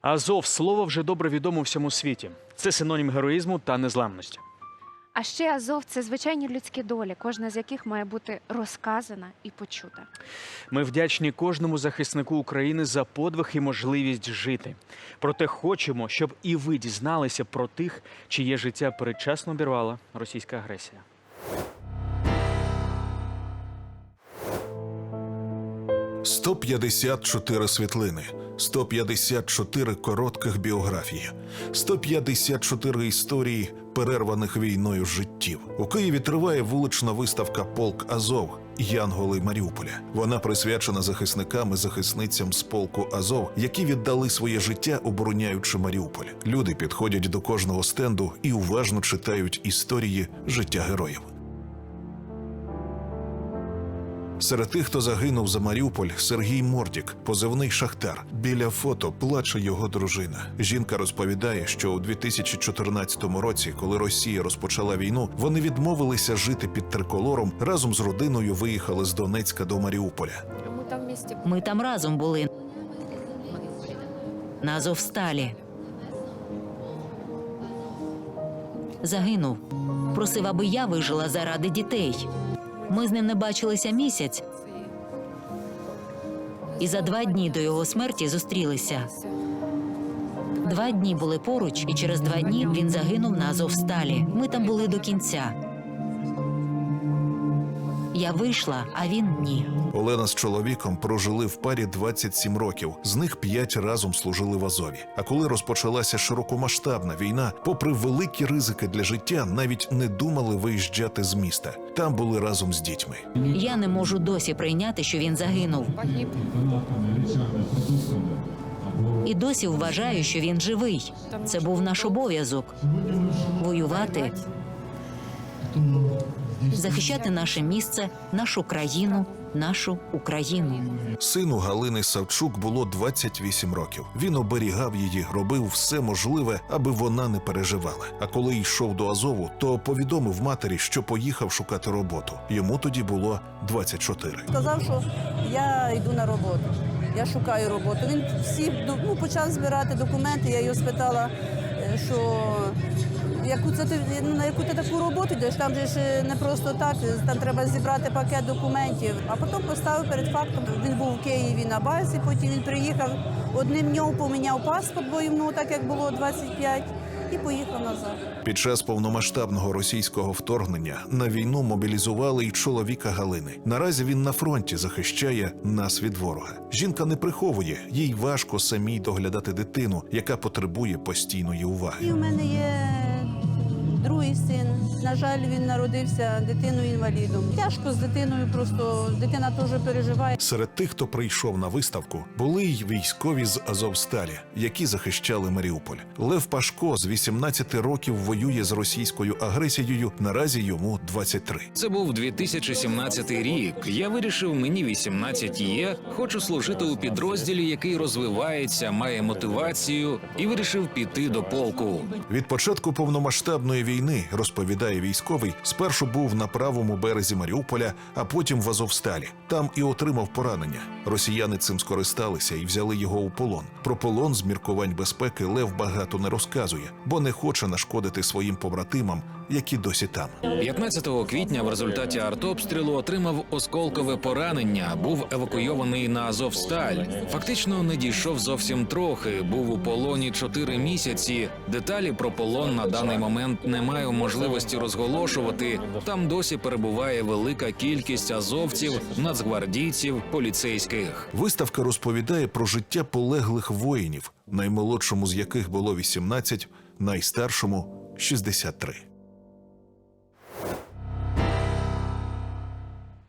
Азов слово вже добре відомо всьому світі. Це синонім героїзму та незламності. А ще Азов це звичайні людські долі, кожна з яких має бути розказана і почута. Ми вдячні кожному захиснику України за подвиг і можливість жити. Проте хочемо, щоб і ви дізналися про тих, чиє життя передчасно обірвала російська агресія. – 154 світлини, 154 коротких біографії, 154 історії перерваних війною життів. У Києві триває вулична виставка Полк Азов. Янголи Маріуполя. Вона присвячена захисникам і захисницям з полку Азов, які віддали своє життя, обороняючи Маріуполь. Люди підходять до кожного стенду і уважно читають історії життя героїв. Серед тих, хто загинув за Маріуполь, Сергій Мордік, позивний шахтар. Біля фото плаче його дружина. Жінка розповідає, що у 2014 році, коли Росія розпочала війну, вони відмовилися жити під триколором. Разом з родиною виїхали з Донецька до Маріуполя. Ми там разом були на Азовсталі. Загинув. Просив, аби я вижила заради дітей. Ми з ним не бачилися місяць, і за два дні до його смерті зустрілися. Два дні були поруч, і через два дні він загинув на Азовсталі. Ми там були до кінця. Я вийшла, а він ні. Олена з чоловіком прожили в парі 27 років. З них п'ять разом служили в Азові. А коли розпочалася широкомасштабна війна, попри великі ризики для життя, навіть не думали виїжджати з міста. Там були разом з дітьми. Я не можу досі прийняти, що він загинув. погиб. І досі вважаю, що він живий. Це був наш обов'язок воювати, захищати наше місце, нашу країну, нашу Україну. Сину Галини Савчук було 28 років. Він оберігав її, робив все можливе, аби вона не переживала. А коли йшов до Азову, то повідомив матері, що поїхав шукати роботу. Йому тоді було 24. Сказав, що я йду на роботу. Я шукаю роботу. Він всі ну, почав збирати документи. Я його спитала, е, що яку це ти ну, на яку ти таку роботу йдеш? Там же ж не просто так, там треба зібрати пакет документів. А потім поставив перед фактом. Він був в Києві на базі, потім він приїхав. Одним днем поміняв паспорт, бо йому так як було 25, і поїхав назад. Під час повномасштабного російського вторгнення на війну мобілізували й чоловіка Галини. Наразі він на фронті захищає нас від ворога. Жінка не приховує, їй важко самій доглядати дитину, яка потребує постійної уваги. І в мене є другий син. На жаль, він народився дитиною інвалідом. Тяжко з дитиною, просто дитина теж переживає. Серед тих, хто прийшов на виставку, були й військові з Азовсталі, які захищали Маріуполь. Лев Пашко з 18 років воює з російською агресією. Наразі йому 23. Це був 2017 рік. Я вирішив, мені 18 є. Хочу служити у підрозділі, який розвивається, має мотивацію, і вирішив піти до полку. Від початку повномасштабної війни розповідає військовий. Спершу був на правому березі Маріуполя, а потім в Азовсталі. Там і отримав поранення. Росіяни цим скористалися і взяли його у полон. Про полон з міркувань безпеки Лев багато не розказує, бо не хоче нашкодити своїм побратимам, які досі там. 15 квітня в результаті артобстрілу отримав осколкове поранення. Був евакуйований на Азовсталь. Фактично не дійшов зовсім трохи. Був у полоні 4 місяці. Деталі про полон на даний момент не маю можливості розголошувати. Там досі перебуває велика кількість азовців, нацгвардійців, поліцейських. Виставка розповідає про життя полеглих воїнів, наймолодшому з яких було 18, найстаршому 63.